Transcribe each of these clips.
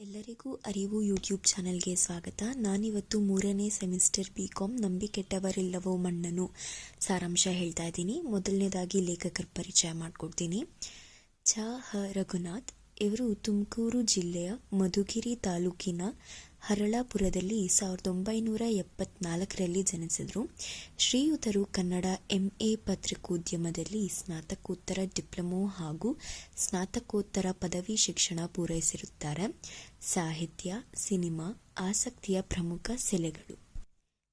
ಎಲ್ಲರಿಗೂ ಅರಿವು ಯೂಟ್ಯೂಬ್ ಚಾನೆಲ್ಗೆ ಸ್ವಾಗತ. ನಾನಿವತ್ತು ಮೂರನೇ ಸೆಮಿಸ್ಟರ್ ಬಿ ಕಾಮ್ ನಂಬಿ ಕೆಟ್ಟವರಿಲ್ಲವೋ ಮಣ್ಣನು ಸಾರಾಂಶ ಹೇಳ್ತಾ ಇದ್ದೀನಿ. ಮೊದಲನೇದಾಗಿ ಲೇಖಕರ ಪರಿಚಯ ಮಾಡಿಕೊಡ್ತೀನಿ. ಚ. ಹ. ರಘುನಾಥ್, ಇವರು ತುಮಕೂರು ಜಿಲ್ಲೆಯ ಮಧುಗಿರಿ ತಾಲೂಕಿನ ಹರಳಾಪುರದಲ್ಲಿ ಸಾವಿರದ ಒಂಬೈನೂರ ಎಪ್ಪತ್ನಾಲ್ಕರಲ್ಲಿ ಜನಿಸಿದರು. ಶ್ರೀಯುತರು ಕನ್ನಡ ಎಂ ಎ ಪತ್ರಿಕೋದ್ಯಮದಲ್ಲಿ ಸ್ನಾತಕೋತ್ತರ ಡಿಪ್ಲೊಮೊ ಹಾಗೂ ಸ್ನಾತಕೋತ್ತರ ಪದವಿ ಶಿಕ್ಷಣ ಪೂರೈಸಿರುತ್ತಾರೆ. ಸಾಹಿತ್ಯ, ಸಿನಿಮಾ, ಆಸಕ್ತಿಯ ಪ್ರಮುಖ ಸೆಲೆಗಳು.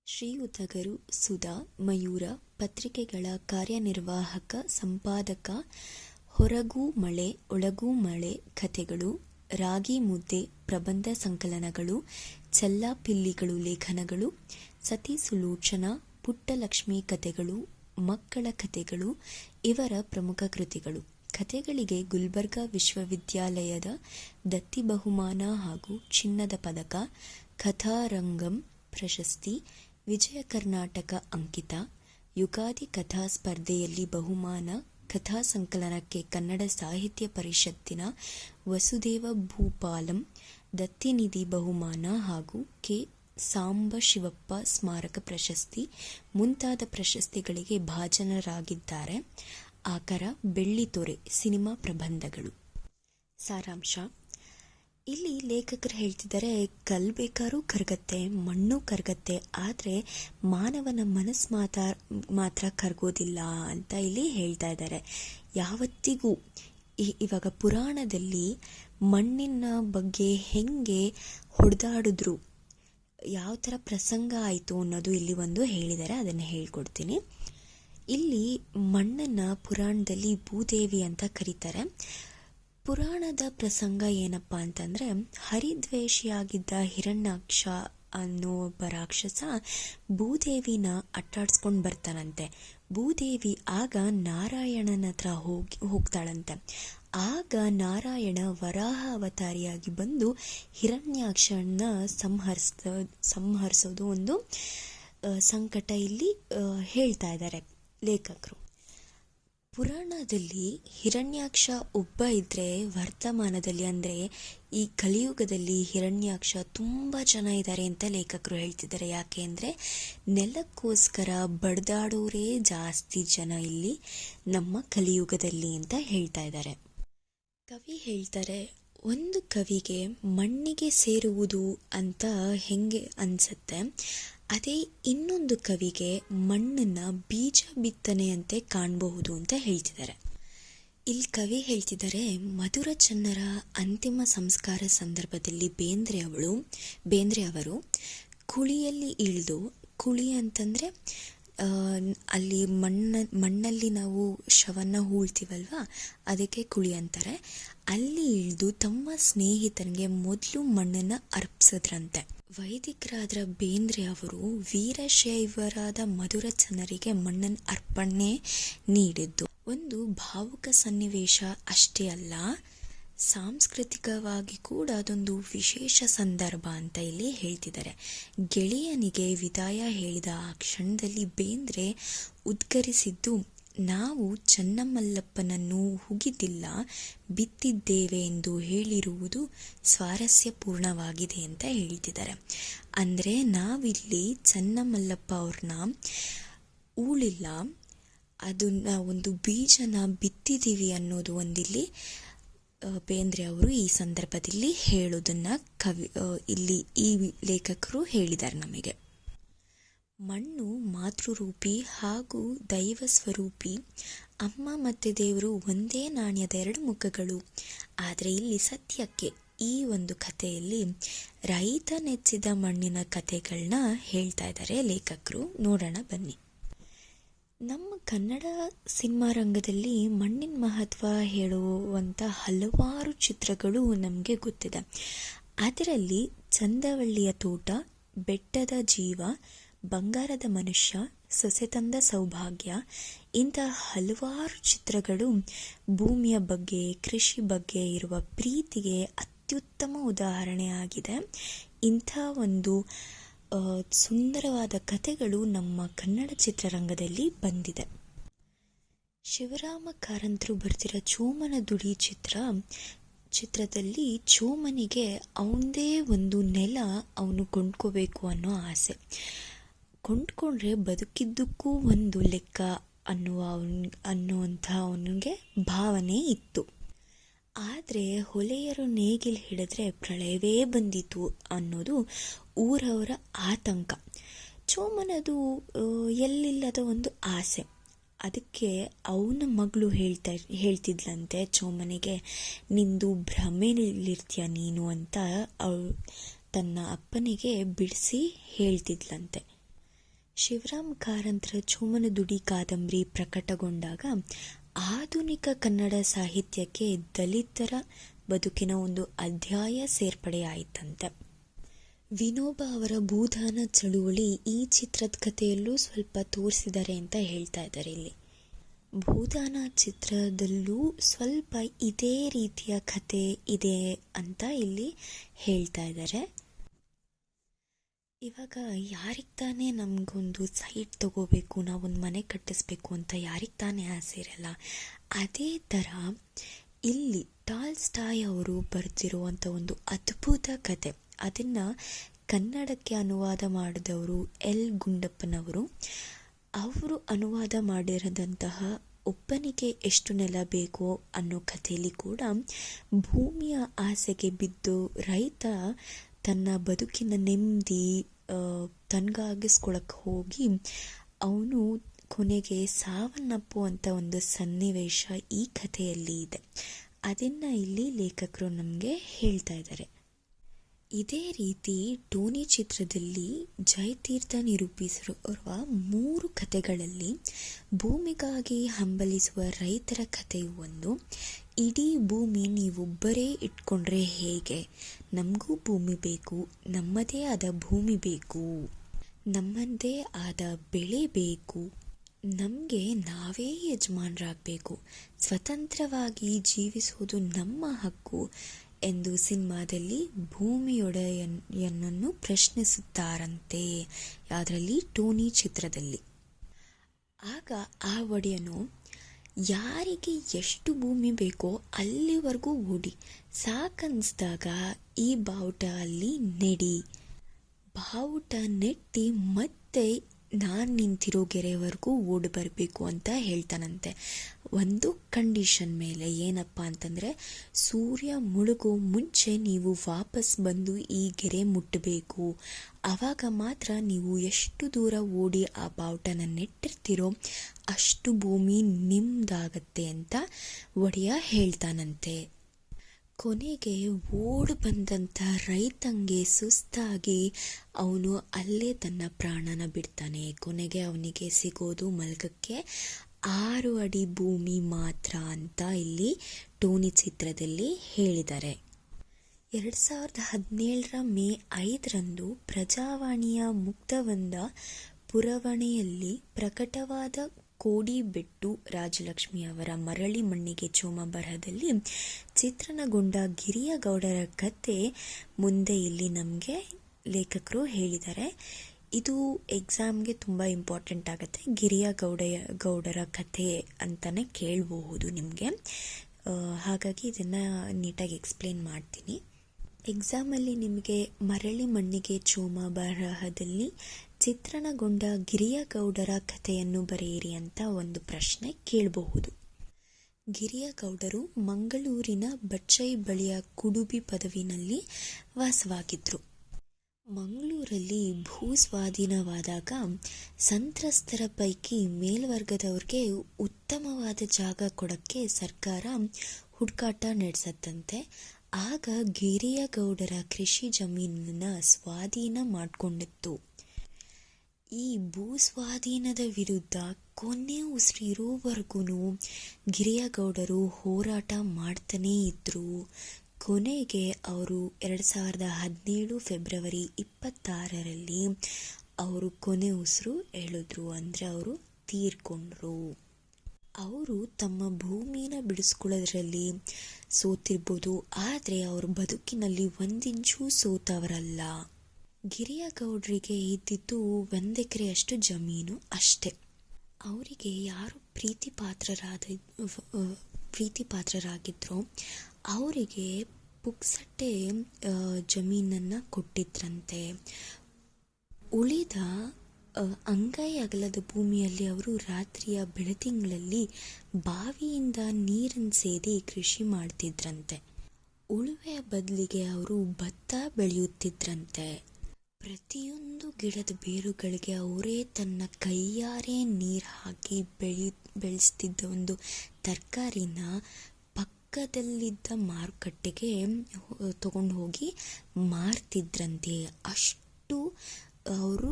ಶ್ರೀಯುತಗರು ಸುಧಾ ಮಯೂರ ಪತ್ರಿಕೆಗಳ ಕಾರ್ಯನಿರ್ವಾಹಕ, ಸಂಪಾದಕ ಹೊರಗೂ ಮಳೆ ಒಳಗೂ ಮಳೆ ಕಥೆಗಳು ರಾಗಿ ಮುದ್ದೆ, ಪ್ರಬಂಧ ಸಂಕಲನಗಳು, ಚೆಲ್ಲಾಪಿಲ್ಲಿಗಳು ಲೇಖನಗಳು, ಸತಿ ಸುಲೋಚನಾ, ಪುಟ್ಟಲಕ್ಷ್ಮಿ ಕಥೆಗಳು, ಮಕ್ಕಳ ಕಥೆಗಳು, ಇವರ ಪ್ರಮುಖ ಕೃತಿಗಳು. ಕಥೆಗಳಿಗೆ ಗುಲ್ಬರ್ಗಾ ವಿಶ್ವವಿದ್ಯಾಲಯದ ದತ್ತಿ ಬಹುಮಾನ ಹಾಗೂ ಚಿನ್ನದ ಪದಕ, ಕಥಾರಂಗಂ ಪ್ರಶಸ್ತಿ, ವಿಜಯ ಕರ್ನಾಟಕ ಅಂಕಿತ, ಯುಗಾದಿ ಕಥಾ ಸ್ಪರ್ಧೆಯಲ್ಲಿ ಬಹುಮಾನ ಕಥಾ ಸಂಕಲನಕ್ಕೆ ಕನ್ನಡ ಸಾಹಿತ್ಯ ಪರಿಷತ್ತಿನ ವಸುದೇವ ಭೂಪಾಲಂ, ದತ್ತಿನಿಧಿ ಬಹುಮಾನ ಹಾಗೂ ಕೆ. ಸಾಂಬ ಶಿವಪ್ಪ ಸ್ಮಾರಕ ಪ್ರಶಸ್ತಿ ಮುಂತಾದ ಪ್ರಶಸ್ತಿಗಳಿಗೆ ಭಾಜನರಾಗಿದ್ದಾರೆ. ಆಕರ ಬೆಳ್ಳಿತೊರೆ ಸಿನಿಮಾ ಪ್ರಬಂಧಗಳು. ಸಾರಾಂಶ ಇಲ್ಲಿ ಲೇಖಕರು ಹೇಳ್ತಿದ್ದಾರೆ, ಕಲ್ ಬೇಕಾದ್ರೂ ಕರಗತ್ತೆ, ಮಣ್ಣು ಕರಗತ್ತೆ, ಆದರೆ ಮಾನವನ ಮನಸ್ಸು ಮಾತ್ರ ಮಾತ್ರ ಕರಗೋದಿಲ್ಲ ಅಂತ ಇಲ್ಲಿ ಹೇಳ್ತಾ ಇದ್ದಾರೆ. ಯಾವತ್ತಿಗೂ ಇವಾಗ ಪುರಾಣದಲ್ಲಿ ಮಣ್ಣಿನ ಬಗ್ಗೆ ಹೆಂಗೆ ಹೊಡೆದಾಡಿದ್ರು, ಯಾವ ಥರ ಪ್ರಸಂಗ ಆಯಿತು ಅನ್ನೋದು ಇಲ್ಲಿ ಒಂದು ಹೇಳಿದ್ದಾರೆ, ಅದನ್ನು ಹೇಳ್ಕೊಡ್ತೀನಿ. ಇಲ್ಲಿ ಮಣ್ಣನ್ನು ಪುರಾಣದಲ್ಲಿ ಭೂದೇವಿ ಅಂತ ಕರೀತಾರೆ. ಪುರಾಣದ ಪ್ರಸಂಗ ಏನಪ್ಪ ಅಂತಂದರೆ, ಹರಿದ್ವೇಷಿಯಾಗಿದ್ದ ಹಿರಣ್ಯಾಕ್ಷ ಅನ್ನೋ ಒಬ್ಬ ರಾಕ್ಷಸ ಭೂದೇವಿನ ಅಟ್ಟಾಡ್ಸ್ಕೊಂಡು ಬರ್ತಾನಂತೆ. ಭೂದೇವಿ ಆಗ ನಾರಾಯಣನ ಹತ್ರ ಹೋಗಿ, ಹೋಗ್ತಾಳಂತೆ. ಆಗ ನಾರಾಯಣ ವರಾಹ ಅವತಾರಿಯಾಗಿ ಬಂದು ಹಿರಣ್ಯಾಕ್ಷನ ಸಂಹರಿಸ ಸಂಹರಿಸೋದು ಒಂದು ಸಂಕಟ ಇಲ್ಲಿ ಹೇಳ್ತಾ ಇದ್ದಾರೆ ಲೇಖಕರು. ಪುರಾಣದಲ್ಲಿ ಹಿರಣ್ಯಾಕ್ಷ ಒಬ್ಬ ಇದ್ದರೆ ವರ್ತಮಾನದಲ್ಲಿ ಅಂದರೆ, ಈ ಕಲಿಯುಗದಲ್ಲಿ ಹಿರಣ್ಯಾಕ್ಷ ತುಂಬ ಜನ ಇದ್ದಾರೆ ಅಂತ ಲೇಖಕರು ಹೇಳ್ತಿದ್ದಾರೆ. ಯಾಕೆ ಅಂದರೆ, ನೆಲಕ್ಕೋಸ್ಕರ ಬಡ್ದಾಡೋರೇ ಜಾಸ್ತಿ ಜನ ಇಲ್ಲಿ ನಮ್ಮ ಕಲಿಯುಗದಲ್ಲಿ ಅಂತ ಹೇಳ್ತಾ ಇದ್ದಾರೆ ಕವಿ ಹೇಳ್ತಾರೆ, ಒಂದು ಕವಿಗೆ ಮಣ್ಣಿಗೆ ಸೇರುವುದು ಅಂತ ಹೆಂಗೆ ಅನ್ಸುತ್ತೆ? ಅದೇ ಇನ್ನೊಂದು ಕವಿಗೆ ಮಣ್ಣನ್ನ ಬೀಜ ಬಿತ್ತನೆಯಂತೆ ಕಾಣಬಹುದು ಅಂತ ಹೇಳ್ತಿದ್ದಾರೆ. ಇಲ್ಲಿ ಕವಿ ಹೇಳ್ತಿದ್ದಾರೆ, ಮಧುರ ಚನ್ನರ ಅಂತಿಮ ಸಂಸ್ಕಾರ ಸಂದರ್ಭದಲ್ಲಿ ಬೇಂದ್ರೆ ಅವಳು, ಬೇಂದ್ರೆ ಅವರು ಕುಳಿಯಲ್ಲಿ ಇಳಿದು, ಕುಳಿ ಅಂತಂದರೆ ಅಲ್ಲಿ ಮಣ್ಣ, ಮಣ್ಣಲ್ಲಿ ನಾವು ಶವನ್ನ ಹೂಳ್ತೀವಲ್ವ, ಅದಕ್ಕೆ ಕುಳಿ ಅಂತಾರೆ. ಅಲ್ಲಿ ಇಳಿದು ತಮ್ಮ ಸ್ನೇಹಿತನಿಗೆ ಮೊದಲು ಮಣ್ಣನ್ನು ಅರ್ಪಿಸಿದ್ರಂತೆ. ವೈದಿಕರಾದ ಬೇಂದ್ರೆ ಅವರು ವೀರಶೈವರಾದ ಮಧುರ ಜನರಿಗೆ ಮಣ್ಣನ್ನು ಅರ್ಪಣೆ ನೀಡಿದ್ದು. ಒಂದು ಭಾವುಕ ಸನ್ನಿವೇಶ ಅಷ್ಟೇ ಅಲ್ಲ, ಸಾಂಸ್ಕೃತಿಕವಾಗಿ ಕೂಡ ಅದೊಂದು ವಿಶೇಷ ಸಂದರ್ಭ ಅಂತ ಇಲ್ಲಿ ಹೇಳ್ತಿದ್ದಾರೆ. ಗೆಳೆಯನಿಗೆ ವಿದಾಯ ಹೇಳಿದ ಆ ಕ್ಷಣದಲ್ಲಿ ಬೇಂದ್ರೆ ಉದ್ಗರಿಸಿದ್ದು ನಾವು ಚನ್ನಮಲ್ಲಪ್ಪನನ್ನು ಹುಗಿದಿಲ್ಲ ಬಿತ್ತಿದ್ದೇವೆ ಎಂದು ಹೇಳಿರುವುದು ಸ್ವಾರಸ್ಯಪೂರ್ಣವಾಗಿದೆ ಅಂತ ಹೇಳ್ತಿದ್ದಾರೆ. ಅಂದರೆ ನಾವಿಲ್ಲಿ ಚನ್ನಮಲ್ಲಪ್ಪ ಅವ್ರನ್ನ ಊಳಿಲ್ಲ, ಅದನ್ನ ಒಂದು ಬೀಜನ ಬಿತ್ತಿದ್ದೀವಿ ಅನ್ನೋದು ಒಂದಿಲ್ಲಿ ಬೇಂದ್ರೆ ಅವರು ಈ ಸಂದರ್ಭದಲ್ಲಿ ಹೇಳೋದನ್ನ ಕವಿ ಇಲ್ಲಿ ಈ ಲೇಖಕರು ಹೇಳಿದ್ದಾರೆ ನಮಗೆ. ಮಣ್ಣು ಮಾತೃರೂಪಿ ಹಾಗೂ ದೈವ ಸ್ವರೂಪಿ ಅಮ್ಮ ಮತ್ತು ದೇವರು ಒಂದೇ ನಾಣ್ಯದ ಎರಡು ಮುಖಗಳು. ಆದರೆ ಇಲ್ಲಿ ಸತ್ಯಕ್ಕೆ ಈ ಒಂದು ಕಥೆಯಲ್ಲಿ ರೈತ ನೆಚ್ಚಿದ ಮಣ್ಣಿನ ಕಥೆಗಳನ್ನ ಹೇಳ್ತಾ ಇದ್ದಾರೆ ಲೇಖಕರು. ನೋಡೋಣ ಬನ್ನಿ. ನಮ್ಮ ಕನ್ನಡ ಸಿನಿಮಾ ರಂಗದಲ್ಲಿ ಮಣ್ಣಿನ ಮಹತ್ವ ಹೇಳುವಂಥ ಹಲವಾರು ಚಿತ್ರಗಳು ನಮಗೆ ಗೊತ್ತಿದೆ. ಅದರಲ್ಲಿ ಚಂದವಳ್ಳಿಯ ತೋಟ, ಬೆಟ್ಟದ ಜೀವ ಬಂಗಾರದ ಮನುಷ್ಯ, ಸೊಸೆ ತಂದ ಸೌಭಾಗ್ಯ ಇಂಥ ಹಲವಾರು ಚಿತ್ರಗಳು ಭೂಮಿಯ ಬಗ್ಗೆ, ಕೃಷಿ ಬಗ್ಗೆ ಇರುವ ಪ್ರೀತಿಗೆ ಅತ್ಯುತ್ತಮ ಉದಾಹರಣೆ ಆಗಿದೆ ಇಂಥ ಒಂದು ಸುಂದರವಾದ ಕಥೆಗಳು ನಮ್ಮ ಕನ್ನಡ ಚಿತ್ರರಂಗದಲ್ಲಿ ಬಂದಿದೆ. ಶಿವರಾಮ ಕಾರಂತರು ಬರ್ತಿರೋ ಚೋಮನ ದುಡಿ ಚಿತ್ರ, ಚಿತ್ರದಲ್ಲಿ ಚೋಮನಿಗೆ ಅವಂದೇ ಒಂದು ನೆಲ ಅವನು ಕೊಂಡ್ಕೋಬೇಕು ಅನ್ನೋ ಆಸೆ. ಕೊಂಡ್ಕೊಂಡ್ರೆ ಬದುಕಿದ್ದಕ್ಕೂ ಒಂದು ಲೆಕ್ಕ ಅನ್ನುವ ಅನ್ನುವಂಥ ಅವನಿಗೆ ಭಾವನೆ ಇತ್ತು. ಆದರೆ ಹೊಲೆಯರು ನೇಗಿಲು ಹಿಡಿದ್ರೆ ಪ್ರಳಯವೇ ಬಂದಿತು ಅನ್ನೋದು ಊರವರ ಆತಂಕ. ಚೋಮನದು ಎಲ್ಲಿಲ್ಲದ ಒಂದು ಆಸೆ. ಅದಕ್ಕೆ ಅವನ ಮಗಳು ಹೇಳ್ತಾ, ಹೇಳ್ತಿದ್ಲಂತೆ ಚೋಮನಿಗೆ, ನಿಂದು ಭ್ರಮೆಲಿರ್ತೀಯ ನೀನು? ಅಂತ ಅವಳು ತನ್ನ ಅಪ್ಪನಿಗೆ ಬಿಡಿಸಿ ಹೇಳ್ತಿದ್ಲಂತೆ. ಶಿವರಾಮ್ ಕಾರಂತರ ಚೋಮನ ದುಡಿ ಕಾದಂಬರಿ ಪ್ರಕಟಗೊಂಡಾಗ, ಆಧುನಿಕ ಕನ್ನಡ ಸಾಹಿತ್ಯಕ್ಕೆ ದಲಿತರ ಬದುಕಿನ ಒಂದು ಅಧ್ಯಾಯ ಸೇರ್ಪಡೆಯಾಯಿತಂತೆ. ವಿನೋಬ ಅವರ ಭೂದಾನ ಚಳುವಳಿ ಈ ಚಿತ್ರದ ಕಥೆಯಲ್ಲೂ ಸ್ವಲ್ಪ ತೋರಿಸಿದ್ದಾರೆ ಅಂತ ಹೇಳ್ತಾ ಇದ್ದಾರೆ ಇಲ್ಲಿ. ಭೂದಾನ ಚಿತ್ರದಲ್ಲೂ ಸ್ವಲ್ಪ ಇದೇ ರೀತಿಯ ಕಥೆ ಇದೆ ಅಂತ ಇಲ್ಲಿ ಹೇಳ್ತಾ ಇದ್ದಾರೆ. ಇವಾಗ ಯಾರಿಗೆ ತಾನೇ ನಮಗೊಂದು ಸೈಟ್ ತಗೋಬೇಕು, ನಾವೊಂದು ಮನೆ ಕಟ್ಟಿಸ್ಬೇಕು ಅಂತ ಯಾರಿಗೆ ತಾನೇ ಆಸೆ ಇರಲ್ಲ. ಅದೇ ಥರ ಇಲ್ಲಿ ಟಾಲ್ ಸ್ಟಾಯ್ ಅವರು ಬರೆದಿರುವಂಥ ಒಂದು ಅದ್ಭುತ ಕತೆ. ಅದನ್ನು ಕನ್ನಡಕ್ಕೆ ಅನುವಾದ ಮಾಡಿದವರು ಎಲ್ ಗುಂಡಪ್ಪನವರು. ಅವರು ಅನುವಾದ ಮಾಡಿರದಂತಹ ಒಬ್ಬನಿಗೆ ಎಷ್ಟು ನೆಲ ಬೇಕೋ ಅನ್ನೋ ಕಥೆಯಲ್ಲಿ ಕೂಡ ಭೂಮಿಯ ಆಸೆಗೆ ಬಿದ್ದು ರೈತ ತನ್ನ ಬದುಕಿನ ನೆಮ್ಮದಿ ತನ್ಗಾಗಿಸ್ಕೊಳಕ್ಕೆ ಹೋಗಿ ಅವನು ಕೊನೆಗೆ ಸಾವನ್ನಪ್ಪುವಂಥ ಒಂದು ಸನ್ನಿವೇಶ ಈ ಕಥೆಯಲ್ಲಿ ಇದೆ. ಅದನ್ನು ಇಲ್ಲಿ ಲೇಖಕರು ನಮಗೆ ಹೇಳ್ತಾ ಇದ್ದಾರೆ. ಇದೇ ರೀತಿ ಟೋನಿ ಚಿತ್ರದಲ್ಲಿ ಜಯತೀರ್ಥ ನಿರೂಪಿಸಿರುವ ಮೂರು ಕಥೆಗಳಲ್ಲಿ ಭೂಮಿಗಾಗಿ ಹಂಬಲಿಸುವ ರೈತರ ಕಥೆಯು ಒಂದು. ಇಡೀ ಭೂಮಿ ನೀವೊಬ್ಬರೇ ಇಟ್ಕೊಂಡ್ರೆ ಹೇಗೆ? ನಮಗೂ ಭೂಮಿ ಬೇಕು, ನಮ್ಮದೇ ಆದ ಭೂಮಿ ಬೇಕು, ನಮ್ಮದೇ ಆದ ಬೆಳೆ ಬೇಕು, ನಮಗೆ ನಾವೇ ಯಜಮಾನರಾಗಬೇಕು, ಸ್ವತಂತ್ರವಾಗಿ ಜೀವಿಸುವುದು ನಮ್ಮ ಹಕ್ಕು ಎಂದು ಸಿನಿಮಾದಲ್ಲಿ ಭೂಮಿಯೊಡೆಯನ್ನು ಪ್ರಶ್ನಿಸುತ್ತಾರಂತೆ ಅದರಲ್ಲಿ ಟೋನಿ ಚಿತ್ರದಲ್ಲಿ. ಆಗ ಆ ಒಡೆಯನು, ಯಾರಿಗೆ ಎಷ್ಟು ಭೂಮಿ ಬೇಕೋ ಅಲ್ಲಿವರೆಗೂ ಓಡಿ ಸಾಕನ್ಸ್ದಾಗ ಈ ಬಾವುಟ ಅಲ್ಲಿ ನೆಡಿ. ಬಾವುಟ ನೆಟ್ಟಿ ಮತ್ತೆ ನಾನು ನಿಂತಿರೋ ಗೆರೆವರೆಗೂ ಓಡಿ ಬರಬೇಕು ಅಂತ ಹೇಳ್ತಾನಂತೆ. ಒಂದು ಕಂಡೀಷನ್ ಮೇಲೆ ಏನಪ್ಪ ಅಂತಂದರೆ, ಸೂರ್ಯ ಮುಳುಗೋ ಮುಂಚೆ ನೀವು ವಾಪಸ್ ಬಂದು ಈ ಗೆರೆ ಮುಟ್ಟಬೇಕು ಆವಾಗ ಮಾತ್ರ ನೀವು ಎಷ್ಟು ದೂರ ಓಡಿ ಆ ಬಾವುಟನ ನೆಟ್ಟಿರ್ತೀರೋ ಅಷ್ಟು ಭೂಮಿ ನಿಮ್ದಾಗತ್ತೆ ಅಂತ ಒಡೆಯ ಹೇಳ್ತಾನಂತೆ. ಕೊನೆಗೆ ಓಡ್ ಬಂದಂಥ ರೈತಂಗೆ ಸುಸ್ತಾಗಿ ಅವನು ಅಲ್ಲೇ ತನ್ನ ಪ್ರಾಣನ ಬಿಡ್ತಾನೆ. ಕೊನೆಗೆ ಅವನಿಗೆ ಸಿಗೋದು ಮಲ್ಗಕ್ಕೆ ಆರು ಅಡಿ ಭೂಮಿ ಮಾತ್ರ ಅಂತ ಇಲ್ಲಿ ಟೋನಿ ಚಿತ್ರದಲ್ಲಿ ಹೇಳಿದ್ದಾರೆ. ಎರಡು ಸಾವಿರದ ಹದಿನೇಳರ ಮೇ ಐದರಂದು ಪ್ರಜಾವಾಣಿಯ ಮುಕ್ತವಂದ ಪುರವಣೆಯಲ್ಲಿ ಪ್ರಕಟವಾದ ಕೋಡಿಬೆಟ್ಟು ರಾಜಲಕ್ಷ್ಮಿ ಅವರ ಮರಳಿ ಮಣ್ಣಿಗೆ ಚೋಮ ಬರಹದಲ್ಲಿ ಚಿತ್ರಣಗೊಂಡ ಗಿರಿಯ ಗೌಡರ ಕತೆ ಮುಂದೆ ಇಲ್ಲಿ ನಮಗೆ ಲೇಖಕರು ಹೇಳಿದ್ದಾರೆ. ಇದು ಎಕ್ಸಾಮ್ಗೆ ತುಂಬ ಇಂಪಾರ್ಟೆಂಟ್ ಆಗುತ್ತೆ. ಗಿರಿಯ ಗೌಡಯ, ಗೌಡರ ಕಥೆ ಅಂತಲೇ ಕೇಳಬಹುದು ನಿಮಗೆ. ಹಾಗಾಗಿ ಇದನ್ನು ನೀಟಾಗಿ ಎಕ್ಸ್ಪ್ಲೇನ್ ಮಾಡ್ತೀನಿ. ಎಕ್ಸಾಮಲ್ಲಿ ನಿಮಗೆ ಮರಳಿ ಮಣ್ಣಿಗೆ ಚೋಮ ಬರಹದಲ್ಲಿ ಚಿತ್ರಣಗೊಂಡ ಗಿರಿಯ ಗೌಡರ ಕಥೆಯನ್ನು ಬರೆಯಿರಿ ಅಂತ ಒಂದು ಪ್ರಶ್ನೆ ಕೇಳಬಹುದು. ಗಿರಿಯ ಗೌಡರು ಮಂಗಳೂರಿನ ಬಚ್ಚೈ ಬಳಿಯ ಕುಡುಬಿ ಪದವಿನಲ್ಲಿ ವಾಸವಾಗಿದ್ದರು ಮಂಗಳೂರಲ್ಲಿ ಭೂ ಸ್ವಾಧೀನವಾದಾಗ ಸಂತ್ರಸ್ತರ ಪೈಕಿ ಮೇಲ್ವರ್ಗದವ್ರಿಗೆ ಉತ್ತಮವಾದ ಜಾಗ ಕೊಡಕ್ಕೆ ಸರ್ಕಾರ ಹುಡುಕಾಟ ನಡೆಸತ್ತಂತೆ. ಆಗ ಗಿರಿಯ ಗೌಡರ ಕೃಷಿ ಜಮೀನನ್ನ ಸ್ವಾಧೀನ ಮಾಡಿಕೊಂಡಿತ್ತು. ಈ ಭೂ ಸ್ವಾಧೀನದ ವಿರುದ್ಧ ಕೊನೆ ಉಸಿರಿರೋವರೆಗೂ ಗಿರಿಯಗೌಡರು ಹೋರಾಟ ಮಾಡ್ತಾನೇ ಇದ್ದರು ಕೊನೆಗೆ ಅವರು ಎರಡು ಸಾವಿರದ ಹದಿನೇಳು ಫೆಬ್ರವರಿ ಇಪ್ಪತ್ತಾರರಲ್ಲಿ ಅವರು ಕೊನೆ ಉಸಿರು ಹೇಳಿದ್ರು ಅಂದರೆ ಅವರು ತೀರ್ಕೊಂಡ್ರು. ಅವರು ತಮ್ಮ ಭೂಮಿನ ಬಿಡಿಸ್ಕೊಳ್ಳೋದ್ರಲ್ಲಿ ಸೋತಿರ್ಬೋದು, ಆದರೆ ಅವ್ರ ಬದುಕಿನಲ್ಲಿ ಒಂದಿಂಚೂ ಸೋತವರಲ್ಲ. ಗಿರಿಯ ಗೌಡ್ರಿಗೆ ಇದ್ದಿದ್ದು ಒಂದು ಎಕರೆಯಷ್ಟು ಜಮೀನು ಅಷ್ಟೆ. ಅವರಿಗೆ ಯಾರು ಪ್ರೀತಿ ಪಾತ್ರರಾದ ಪ್ರೀತಿ ಪಾತ್ರರಾಗಿದ್ರೋ ಅವರಿಗೆ ಪುಕ್ಸಟ್ಟೆ ಜಮೀನನ್ನು ಕೊಟ್ಟಿದ್ರಂತೆ. ಉಳಿದ ಅಂಗೈ ಅಗಲದ ಭೂಮಿಯಲ್ಲಿ ಅವರು ರಾತ್ರಿಯ ಬೆಳತಿಂಗಳಲ್ಲಿ ಬಾವಿಯಿಂದ ನೀರನ್ನು ಸೇದಿ ಕೃಷಿ ಮಾಡ್ತಿದ್ರಂತೆ. ಉಳುವೆಯ ಬದಲಿಗೆ ಅವರು ಭತ್ತ ಬೆಳೆಯುತ್ತಿದ್ರಂತೆ. ಪ್ರತಿಯೊಂದು ಗಿಡದ ಬೇರುಗಳಿಗೆ ಅವರೇ ತನ್ನ ಕೈಯಾರೆ ನೀರು ಹಾಕಿ ಬೆಳಿ, ಬೆಳೆಸ್ತಿದ್ದ ಒಂದು ತರಕಾರಿನ ಪಕ್ಕದಲ್ಲಿದ್ದ ಮಾರುಕಟ್ಟೆಗೆ ತಗೊಂಡು ಹೋಗಿ ಮಾರ್ತಿದ್ರಂತೆ. ಅಷ್ಟು ಅವರು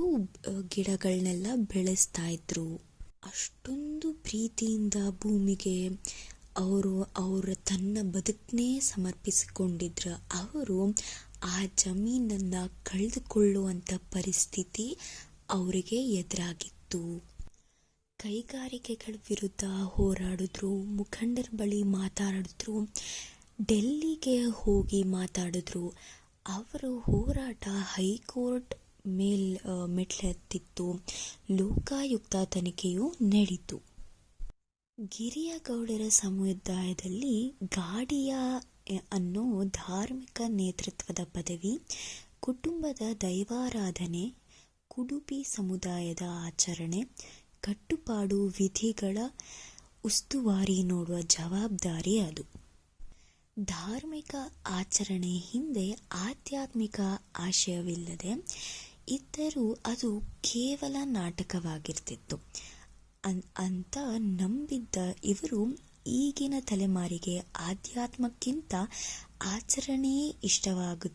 ಗಿಡಗಳನ್ನೆಲ್ಲ ಬೆಳೆಸ್ತಾ ಇದ್ರು. ಅಷ್ಟೊಂದು ಪ್ರೀತಿಯಿಂದ ಭೂಮಿಗೆ ಅವರು, ಅವರ ತನ್ನ ಬದುಕನ್ನೇ ಸಮರ್ಪಿಸಿಕೊಂಡಿದ್ರು. ಅವರು ಆ ಜಮೀನನ್ನು ಕಳೆದುಕೊಳ್ಳುವಂಥ ಪರಿಸ್ಥಿತಿ ಅವರಿಗೆ ಎದುರಾಗಿತ್ತು. ಕೈಗಾರಿಕೆಗಳ ವಿರುದ್ಧ ಹೋರಾಡಿದ್ರು, ಮುಖಂಡರ ಬಳಿ ಮಾತಾಡಿದ್ರು, ಡೆಲ್ಲಿಗೆ ಹೋಗಿ ಮಾತಾಡಿದ್ರು. ಅವರು ಹೋರಾಟ ಹೈಕೋರ್ಟ್ ಮೇಲ್ ಮೆಟ್ಲೆತ್ತಿತ್ತು. ಲೋಕಾಯುಕ್ತ ತನಿಖೆಯು ನಡೀತು. ಗಿರಿಯ ಗೌಡರ ಸಮುದಾಯದಲ್ಲಿ ಗಾಡಿಯ ಅನ್ನೋ ಧಾರ್ಮಿಕ ನೇತೃತ್ವದ ಪದವಿ, ಕುಟುಂಬದ ದೈವಾರಾಧನೆ ಕುಡುಪಿ ಸಮುದಾಯದ ಆಚರಣೆ, ಕಟ್ಟುಪಾಡು ವಿಧಿಗಳ ಉಸ್ತುವಾರಿ ನೋಡುವ ಜವಾಬ್ದಾರಿ ಅದು. ಧಾರ್ಮಿಕ ಆಚರಣೆ ಹಿಂದೆ ಆಧ್ಯಾತ್ಮಿಕ ಆಶಯವಿಲ್ಲದೆ ಇದ್ದರೂ ಅದು ಕೇವಲ ನಾಟಕವಾಗಿರ್ತಿತ್ತು. ಅಂತ ನಂಬಿದ್ದ ಇವರು ಈಗಿನ ತಲೆಮಾರಿಗೆ ಆಧ್ಯಾತ್ಮಕ್ಕಿಂತ ಆಚರಣೆ ಇಷ್ಟವಾಗ,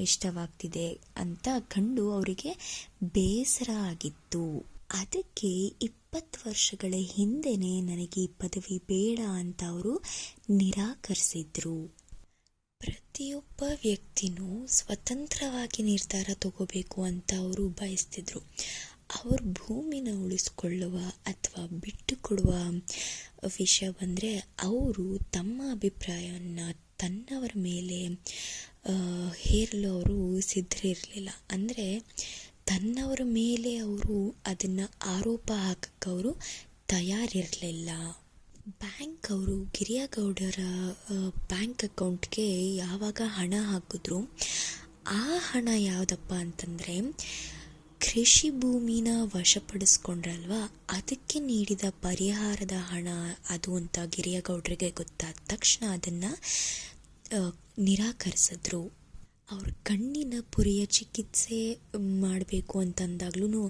ಇಷ್ಟವಾಗ್ತಿದೆ ಅಂತ ಕಂಡು ಅವರಿಗೆ ಬೇಸರ ಆಗಿತ್ತು. ಅದಕ್ಕೆ ಇಪ್ಪತ್ತು ವರ್ಷಗಳ ಹಿಂದೆನೇ ನನಗೆ ಈ ಪದವಿ ಬೇಡ ಅಂತ ಅವರು ನಿರಾಕರಿಸಿದ್ರು. ಪ್ರತಿಯೊಬ್ಬ ವ್ಯಕ್ತಿನೂ ಸ್ವತಂತ್ರವಾಗಿ ನಿರ್ಧಾರ ತಗೋಬೇಕು ಅಂತ ಅವರು ಬಯಸ್ತಿದ್ರು. ಅವ್ರ ಭೂಮಿನ ಉಳಿಸ್ಕೊಳ್ಳುವ ಅಥವಾ ಬಿಟ್ಟು ಕೊಡುವ ವಿಷಯ ಬಂದರೆ ಅವರು ತಮ್ಮ ಅಭಿಪ್ರಾಯವನ್ನು ತನ್ನವರ ಮೇಲೆ ಹೇರಲು ಅವರು ಸಿದ್ಧರಿರಲಿಲ್ಲ ಅಂದರೆ ತನ್ನವರ ಮೇಲೆ ಅವರು ಅದನ್ನು ಆರೋಪ ಹಾಕಕ್ಕೆ ಅವರು ತಯಾರಿರಲಿಲ್ಲ. ಬ್ಯಾಂಕ್ ಅವರು, ಗಿರಿಯಗೌಡರ ಬ್ಯಾಂಕ್ ಅಕೌಂಟ್ಗೆ ಯಾವಾಗ ಹಣ ಹಾಕಿದ್ರು, ಆ ಹಣ ಯಾವುದಪ್ಪ ಅಂತಂದರೆ ಕೃಷಿ ಭೂಮಿನ ವಶಪಡಿಸ್ಕೊಂಡ್ರಲ್ವಾ? ಅದಕ್ಕೆ ನೀಡಿದ ಪರಿಹಾರದ ಹಣ ಅದು ಅಂತ ಗಿರಿಯಗೌಡರಿಗೆ ಗೊತ್ತಾದ ತಕ್ಷಣ ಅದನ್ನು ನಿರಾಕರಿಸಿದ್ರು. ಅವ್ರ ಕಣ್ಣಿನ ಪುರಿಯ ಚಿಕಿತ್ಸೆ ಮಾಡಬೇಕು ಅಂತಂದಾಗ್ಲೂ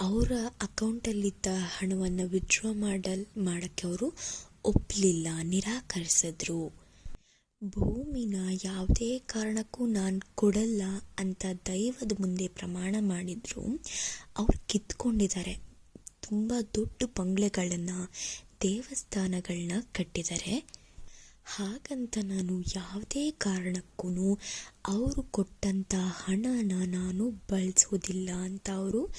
ಅವರ ಅಕೌಂಟಲ್ಲಿದ್ದ ಹಣವನ್ನು ವಿಡ್ರಾ ಮಾಡಲ್, ಮಾಡೋಕ್ಕೆ ಅವರು ಒಪ್ಪಲಿಲ್ಲ ನಿರಾಕರಿಸಿದ್ರು. ಭೂಮಿನ ಯಾವುದೇ ಕಾರಣಕ್ಕೂ ನಾನು ಕೊಡಲ್ಲ ಅಂತ ದೈವದ ಮುಂದೆ ಪ್ರಮಾಣ ಮಾಡಿದ್ರು, ಅವ್ರು ಕಿತ್ಕೊಂಡಿದ್ದಾರೆ. ತುಂಬ ದೊಡ್ಡ ಬಂಗ್ಲೆಗಳನ್ನು ದೇವಸ್ಥಾನಗಳನ್ನ ಕಟ್ಟಿದ್ದಾರೆ. ಹಾಗಂತ ನಾನು ಯಾವುದೇ ಕಾರಣಕ್ಕೂ ಅವರು ಕೊಟ್ಟಂಥ ಹಣನ ನಾನು ಬಳಸೋದಿಲ್ಲ ಅಂತ ಅವರು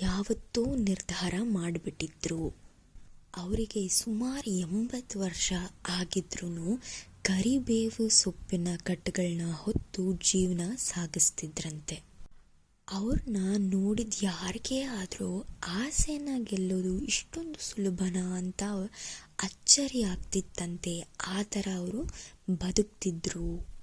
ಯಾವತ್ತೂ ನಿರ್ಧಾರ ಮಾಡಿಬಿಟ್ಟಿದ್ರು. ಅವರಿಗೆ ಸುಮಾರು ಎಂಬತ್ತು ವರ್ಷ ಆಗಿದ್ರೂ ಕರಿಬೇವು ಸೊಪ್ಪಿನ ಕಟ್ಟುಗಳನ್ನ ಹೊತ್ತು ಜೀವನ ಸಾಗಿಸ್ತಿದ್ರಂತೆ. ಅವ್ರನ್ನ ನೋಡಿದ ಯಾರಿಗೇ ಆದರೂ ಆಸೆನ ಗೆಲ್ಲೋದು ಇಷ್ಟೊಂದು ಸುಲಭನ ಅಂತ ಅಚ್ಚರಿ ಆಗ್ತಿತ್ತಂತೆ ಆ ಥರ ಅವರು ಬದುಕ್ತಿದ್ರು.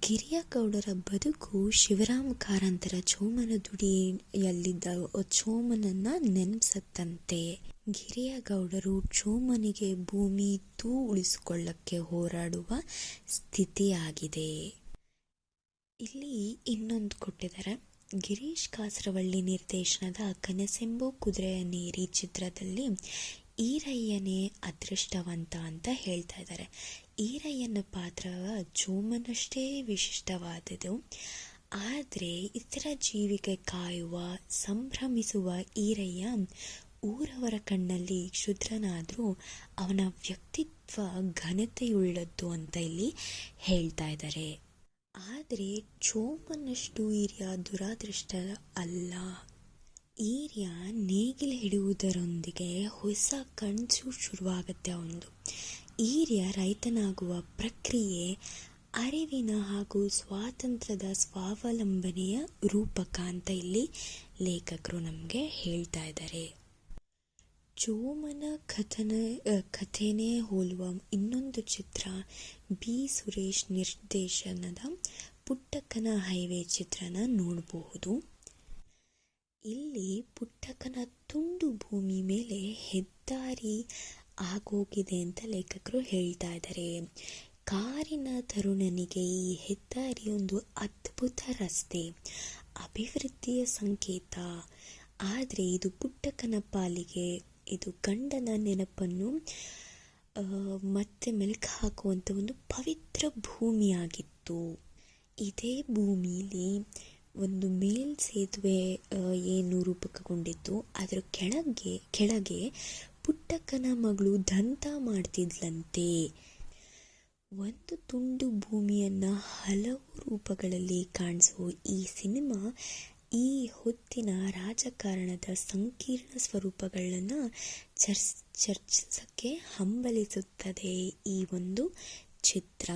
ಗಿರಿಯಗೌಡರ ಬದುಕು ಶಿವರಾಮ ಕಾರಂತರ ಚೋಮನ ದುಡಿಯಲ್ಲಿದ್ದ ಚೋಮನನ್ನ ನೆನಪಿಸತ್ತಂತೆ ಗಿರಿಯ ಗೌಡರು ಚೋಮನಿಗೆ ಭೂಮಿ ತೂ ಉಳಿಸಿಕೊಳ್ಳಕ್ಕೆ ಹೋರಾಡುವ ಸ್ಥಿತಿಯಾಗಿದೆ. ಇಲ್ಲಿ ಇನ್ನೊಂದು ಕೊಟ್ಟಿದ್ದಾರೆ ಗಿರೀಶ್ ಕಾಸರವಳ್ಳಿ ನಿರ್ದೇಶನದ ಕನಸೆಂಬು ಕುದುರೆಯ ನೀರಿ ಚಿತ್ರದಲ್ಲಿ ಈರಯ್ಯನೇ ಅದೃಷ್ಟವಂತ ಅಂತ ಹೇಳ್ತಾ ಇದ್ದಾರೆ ಈರಯ್ಯನ ಪಾತ್ರ ಜೋಮನಷ್ಟೇ ವಿಶಿಷ್ಟವಾದದ್ದು. ಆದರೆ ಇತರ ಜೀವಿಗೆ ಕಾಯುವ, ಸಂಭ್ರಮಿಸುವ ಈರಯ್ಯ ಊರವರ ಕಣ್ಣಲ್ಲಿ ಕ್ಷುದ್ರನಾದರೂ ಅವನ ವ್ಯಕ್ತಿತ್ವ ಘನತೆಯುಳ್ಳದ್ದು ಅಂತ ಇಲ್ಲಿ ಹೇಳ್ತಾ ಇದ್ದಾರೆ. ಆದರೆ ಚೋಮನಷ್ಟು ಈರ್ಯ ದುರಾದೃಷ್ಟ ಅಲ್ಲ. ಈರ್ಯ ನೇಗಿಲು ಹಿಡಿಯುವುದರೊಂದಿಗೆ ಹೊಸ ಕನಸು ಶುರುವಾಗುತ್ತೆ ಅವನದು. ಈರ್ಯ ರೈತನಾಗುವ ಪ್ರಕ್ರಿಯೆ ಅರಿವಿನ ಹಾಗೂ ಸ್ವಾತಂತ್ರ್ಯದ ಸ್ವಾವಲಂಬನೆಯ ರೂಪಕ ಅಂತ ಇಲ್ಲಿ ಲೇಖಕರು ನಮಗೆ ಹೇಳ್ತಾ ಇದ್ದಾರೆ. ಚೋಮನ ಕಥನ ಕಥೆನೇ ಹೋಲುವ ಇನ್ನೊಂದು ಚಿತ್ರ ಬಿ. ಸುರೇಶ್ ನಿರ್ದೇಶನದ ಪುಟ್ಟಕ್ಕನ ಹೈವೇ ಚಿತ್ರನ ನೋಡಬಹುದು. ಇಲ್ಲಿ ಪುಟ್ಟಕ್ಕನ ತುಂಡು ಭೂಮಿ ಮೇಲೆ ಹೆದ್ದಾರಿ ಆಗೋಗಿದೆ ಅಂತ ಲೇಖಕರು ಹೇಳ್ತಾ ಇದ್ದಾರೆ. ಕಾರಿನ ತರುಣನಿಗೆ ಈ ಹೆದ್ದಾರಿ ಒಂದು ಅದ್ಭುತ ರಸ್ತೆ, ಅಭಿವೃದ್ಧಿಯ ಸಂಕೇತ. ಆದರೆ ಇದು ಪುಟ್ಟಕ್ಕನ ಪಾಲಿಗೆ, ಇದು ಗಂಡನ ನೆನಪನ್ನು ಮತ್ತೆ ಮೆಲುಕು ಹಾಕುವಂಥ ಒಂದು ಪವಿತ್ರ ಭೂಮಿಯಾಗಿತ್ತು. ಇದೇ ಭೂಮಿಲಿ ಒಂದು ಮೇಲ್ ಸೇತುವೆ ಏನು ರೂಪಕಗೊಂಡಿತ್ತು. ಅದರ ಕೆಳಗೆ ಕೆಳಗೆ ಪುಟ್ಟಕ್ಕನ ಮಗಳು ದಂತ ಮಾಡ್ತಿದ್ಲಂತೆ. ಒಂದು ತುಂಡು ಭೂಮಿಯನ್ನು ಹಲವು ರೂಪಗಳಲ್ಲಿ ಕಾಣಿಸುವ ಈ ಸಿನಿಮಾ, ಈ ಹೊತ್ತಿನ ರಾಜಕಾರಣದ ಸಂಕೀರ್ಣ ಸ್ವರೂಪಗಳನ್ನು ಚರ್ಚ್, ಚರ್ಚಿಸೋಕ್ಕೆ ಹಂಬಲಿಸುತ್ತದೆ ಈ ಒಂದು ಚಿತ್ರ.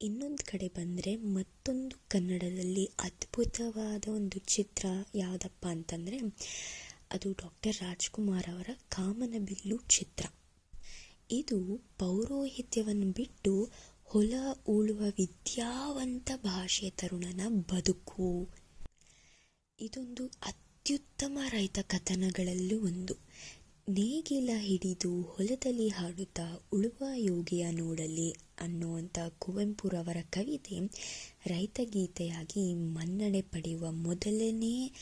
ಇನ್ನೊಂದು ಕಡೆ ಬಂದರೆ ಮತ್ತೊಂದು ಕನ್ನಡದಲ್ಲಿ ಅದ್ಭುತವಾದ ಒಂದು ಚಿತ್ರ ಯಾವುದಪ್ಪ ಅಂತಂದರೆ ಅದು ಡಾಕ್ಟರ್ ರಾಜ್ಕುಮಾರ್ ಅವರ ಕಾಮನಬಿಲ್ಲು ಚಿತ್ರ ಇದು ಪೌರೋಹಿತ್ಯವನ್ನು ಬಿಟ್ಟು ಹೊಲ ಉಳುವ ವಿದ್ಯಾವಂತ ಭಾಷೆ ತರುಣನ ಬದುಕು. ಇದೊಂದು ಅತ್ಯುತ್ತಮ ರೈತ ಕಥನಗಳಲ್ಲೂ ಒಂದು. ನೇಗಿಲ ಹಿಡಿದು ಹೊಲದಲ್ಲಿ ಹಾಡುತ್ತಾ ಉಳುವ ಯೋಗಿಯ ನೋಡಲಿ ಅನ್ನುವಂಥ ಕುವೆಂಪುರವರ ಕವಿತೆ ರೈತಗೀತೆಯಾಗಿ ಮನ್ನಣೆ ಪಡೆಯುವ ಮೊದಲನೇ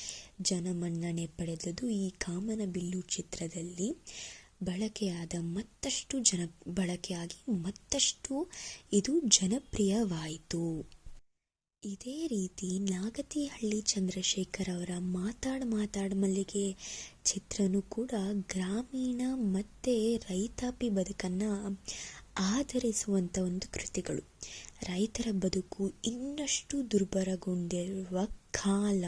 ಜನಮನ್ನಣೆ ಪಡೆದದ್ದು ಈ ಕಾಮನಬಿಲ್ಲು ಚಿತ್ರದಲ್ಲಿ. ಬಳಕೆಯಾದ ಮತ್ತಷ್ಟು ಜನ, ಬಳಕೆಯಾಗಿ ಮತ್ತಷ್ಟು ಇದು ಜನಪ್ರಿಯವಾಯಿತು. ಇದೇ ರೀತಿ ನಾಗತಿಹಳ್ಳಿ ಚಂದ್ರಶೇಖರ್ ಅವರ ಮಾತಾಡ್ ಮಾತಾಡ್ ಮಲ್ಲಿಗೆ ಚಿತ್ರನೂ ಕೂಡ ಗ್ರಾಮೀಣ ಮತ್ತು ರೈತಾಪಿ ಬದುಕನ್ನು ಆಧರಿಸುವಂಥ ಒಂದು ಕೃತಿಗಳು. ರೈತರ ಬದುಕು ಇನ್ನಷ್ಟು ದುರ್ಬಲಗೊಂಡಿರುವ ಕಾಲ.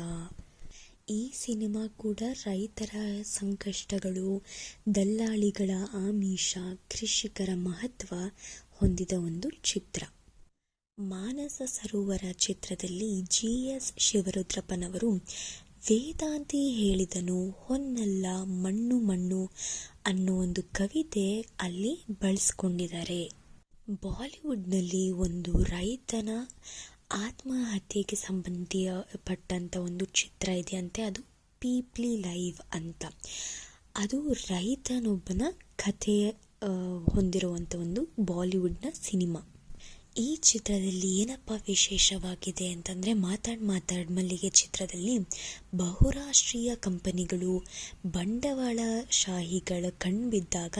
ಈ ಸಿನಿಮಾ ಕೂಡ ರೈತರ ಸಂಕಷ್ಟಗಳು, ದಲ್ಲಾಳಿಗಳ ಆಮಿಷ, ಕೃಷಿಕರ ಮಹತ್ವ ಹೊಂದಿದ ಒಂದು ಚಿತ್ರ. ಮಾನಸ ಸರೋವರ ಚಿತ್ರದಲ್ಲಿ ಜಿ ಎಸ್ ಶಿವರುದ್ರಪ್ಪನವರು ವೇದಾಂತಿ ಹೇಳಿದನು, ಹೊನ್ನಲ್ಲ ಮಣ್ಣು ಮಣ್ಣು ಅನ್ನೋ ಒಂದು ಕವಿತೆ ಅಲ್ಲಿ ಬಳಸ್ಕೊಂಡಿದ್ದಾರೆ. ಬಾಲಿವುಡ್ನಲ್ಲಿ ಒಂದು ರೈತನ ಆತ್ಮಹತ್ಯೆಗೆ ಸಂಬಂಧಪಟ್ಟಂಥ ಒಂದು ಚಿತ್ರ ಇದೆಯಂತೆ ಅದು ಪೀಪ್ಲಿ ಲೈವ್ ಅಂತ. ಅದು ರೈತನೊಬ್ಬನ ಕಥೆ ಹೊಂದಿರುವಂಥ ಒಂದು ಬಾಲಿವುಡ್ನ ಸಿನಿಮಾ. ಈ ಚಿತ್ರದಲ್ಲಿ ಏನಪ್ಪ ವಿಶೇಷವಾಗಿದೆ ಅಂತಂದರೆ ಮಾತಾಡ್ ಮಾತಾಡ್ ಮಲ್ಲಿಗೆ ಚಿತ್ರದಲ್ಲಿ ಬಹುರಾಷ್ಟ್ರೀಯ ಕಂಪನಿಗಳು ಬಂಡವಾಳಶಾಹಿಗಳ ಕಣ್ಬಿದ್ದಾಗ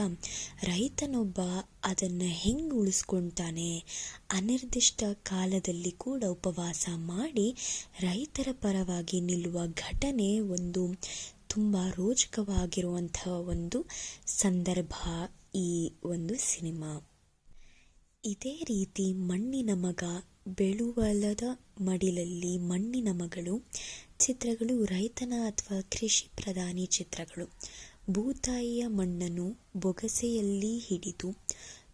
ರೈತನೊಬ್ಬ ಅದನ್ನು ಹೆಂಗೆ ಉಳಿಸ್ಕೊಳ್ತಾನೆ ಅನಿರ್ದಿಷ್ಟ ಕಾಲದಲ್ಲಿ ಕೂಡ ಉಪವಾಸ ಮಾಡಿ ರೈತರ ಪರವಾಗಿ ನಿಲ್ಲುವ ಘಟನೆ ಒಂದು ತುಂಬ ರೋಚಕವಾಗಿರುವಂತಹ ಒಂದು ಸಂದರ್ಭ ಈ ಒಂದು ಸಿನಿಮಾ. ಇದೇ ರೀತಿ ಮಣ್ಣಿನ ಮಗ ಬೆಳುವಲದ ಮಡಿಲಲ್ಲಿ ಮಣ್ಣಿನ ಮಗಳು, ಚಿತ್ರಗಳು ರೈತನ ಅಥವಾ ಕೃಷಿ ಪ್ರಧಾನಿ ಚಿತ್ರಗಳು. ಭೂತಾಯಿಯ ಮಣ್ಣನ್ನು ಬೊಗಸೆಯಲ್ಲಿ ಹಿಡಿದು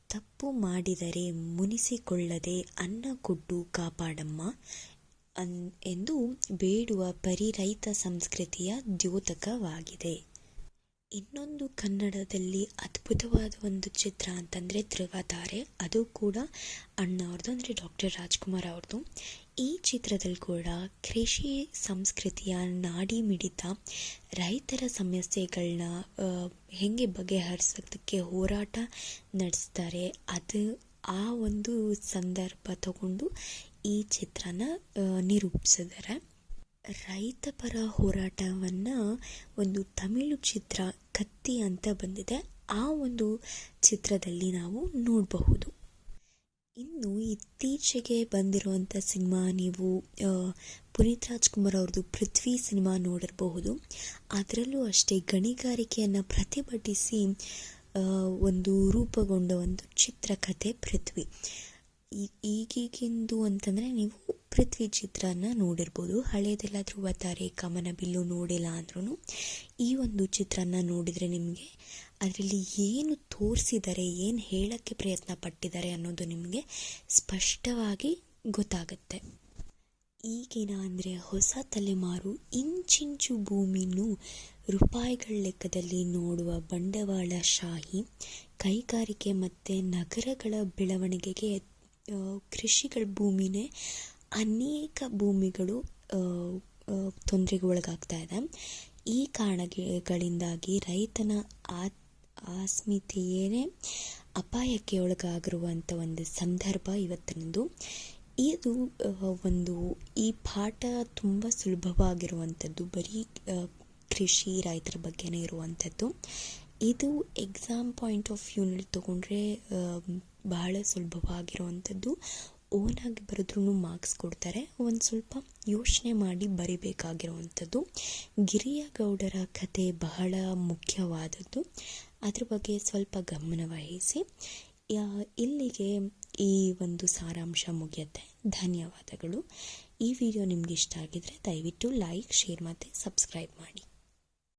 ತಪ್ಪು ಮಾಡಿದರೆ ಮುನಿಸಿಕೊಳ್ಳದೆ ಅನ್ನ ಕೊಟ್ಟು ಕಾಪಾಡಮ್ಮ ಎಂದು ಬೇಡುವ ಪರಿ ರೈತ ಸಂಸ್ಕೃತಿಯ ದ್ಯೋತಕವಾಗಿದೆ. ಇನ್ನೊಂದು ಕನ್ನಡದಲ್ಲಿ ಅದ್ಭುತವಾದ ಒಂದು ಚಿತ್ರ ಅಂತಂದರೆ ಧ್ರುವತಾರೆ ಅದು ಕೂಡ ಅಣ್ಣವ್ರದ್ದು ಅಂದರೆ ಡಾಕ್ಟರ್ ರಾಜ್ಕುಮಾರ್ ಅವ್ರದ್ದು ಈ ಚಿತ್ರದಲ್ಲಿ ಕೂಡ ಕೃಷಿ ಸಂಸ್ಕೃತಿಯ ನಾಡಿ ಮಿಡಿತ ರೈತರ ಸಮಸ್ಯೆಗಳನ್ನ ಹೇಗೆ ಬಗೆಹರಿಸೋದಕ್ಕೆ ಹೋರಾಟ ನಡೆಸ್ತಾರೆ. ಅದು ಆ ಒಂದು ಸಂದರ್ಭ ತಗೊಂಡು ಈ ಚಿತ್ರನ ನಿರೂಪಿಸಿದ್ದಾರೆ. ರೈತಪರ ಹೋರಾಟವನ್ನು ಒಂದು ತಮಿಳು ಚಿತ್ರ ಕತ್ತಿ ಅಂತ ಬಂದಿದೆ. ಆ ಒಂದು ಚಿತ್ರದಲ್ಲಿ ನಾವು ನೋಡಬಹುದು. ಇನ್ನು ಇತ್ತೀಚೆಗೆ ಬಂದಿರುವಂಥ ಸಿನಿಮಾ ನೀವು ಪುನೀತ್ ರಾಜ್ಕುಮಾರ್ ಅವ್ರದ್ದು ಪೃಥ್ವಿ ಸಿನಿಮಾ ನೋಡಿರಬಹುದು. ಅದರಲ್ಲೂ ಅಷ್ಟೇ ಗಣಿಗಾರಿಕೆಯನ್ನು ಪ್ರತಿಭಟಿಸಿ ಒಂದು ರೂಪುಗೊಂಡ ಒಂದು ಚಿತ್ರಕಥೆ ಪೃಥ್ವಿ. ಈ- ಈಗೀಗಿಂದು ಅಂತಂದರೆ ನೀವು ಪೃಥ್ವಿ ಚಿತ್ರನ ನೋಡಿರ್ಬೋದು ಹಳೇದೆಲ್ಲ ಧ್ರುವತಾರೆ ಕಮನಬಿಲ್ಲು ನೋಡಿಲ್ಲ ಅಂದ್ರೂ ಈ ಒಂದು ಚಿತ್ರನ ನೋಡಿದರೆ ನಿಮಗೆ ಅದರಲ್ಲಿ ಏನು ತೋರಿಸಿದ್ದಾರೆ ಏನು ಹೇಳೋಕ್ಕೆ ಪ್ರಯತ್ನ ಪಟ್ಟಿದ್ದಾರೆ ಅನ್ನೋದು ನಿಮಗೆ ಸ್ಪಷ್ಟವಾಗಿ ಗೊತ್ತಾಗುತ್ತೆ. ಈಗಿನ ಅಂದರೆ ಹೊಸ ತಲೆಮಾರು ಇಂಚಿಂಚು ಭೂಮಿನೂ ರೂಪಾಯಿಗಳ ಲೆಕ್ಕದಲ್ಲಿ ನೋಡುವ ಬಂಡವಾಳಶಾಹಿ, ಕೈಗಾರಿಕೆ ಮತ್ತು ನಗರಗಳ ಬೆಳವಣಿಗೆಗೆ ಕೃಷಿಗಳ ಭೂಮಿನೇ ಅನೇಕ ಭೂಮಿಗಳು ತೊಂದರೆಗೆ ಒಳಗಾಗ್ತಾ ಇದೆ. ಈ ಕಾರಣಗಳಿಂದಾಗಿ ರೈತನ ಆತ್ ಆಸ್ಮಿತೆಯೇ ಅಪಾಯಕ್ಕೆ ಒಳಗಾಗಿರುವಂಥ ಒಂದು ಸಂದರ್ಭ ಇವತ್ತಿನದು. ಇದು ಒಂದು ಈ ಪಾಠ ತುಂಬ ಸುಲಭವಾಗಿರುವಂಥದ್ದು, ಬರೀ ಕೃಷಿ ರೈತರ ಬಗ್ಗೆನೇ ಇರುವಂಥದ್ದು. ಇದು ಎಕ್ಸಾಮ್ ಪಾಯಿಂಟ್ ಆಫ್ ವ್ಯೂನಲ್ಲಿ ತೊಗೊಂಡ್ರೆ ಬಹಳ ಸುಲಭವಾಗಿರುವಂಥದ್ದು. ಓನಾಗಿ ಬರೆದ್ರೂ ಮಾರ್ಕ್ಸ್ ಕೊಡ್ತಾರೆ. ಒಂದು ಸ್ವಲ್ಪ ಯೋಚನೆ ಮಾಡಿ ಬರಿಬೇಕಾಗಿರುವಂಥದ್ದು. ಗಿರಿಯ ಗೌಡರ ಕತೆ ಬಹಳ ಮುಖ್ಯವಾದದ್ದು. ಅದ್ರ ಬಗ್ಗೆ ಸ್ವಲ್ಪ ಗಮನವಹಿಸಿ ಇಲ್ಲಿಗೆ ಈ ಒಂದು ಸಾರಾಂಶ ಮುಗಿಯುತ್ತೆ. ಧನ್ಯವಾದಗಳು. ಈ ವಿಡಿಯೋ ನಿಮಗೆ ಇಷ್ಟ ಆಗಿದ್ರೆ ದಯವಿಟ್ಟು ಲೈಕ್ ಶೇರ್ ಮತ್ತು ಸಬ್ಸ್ಕ್ರೈಬ್ ಮಾಡಿ.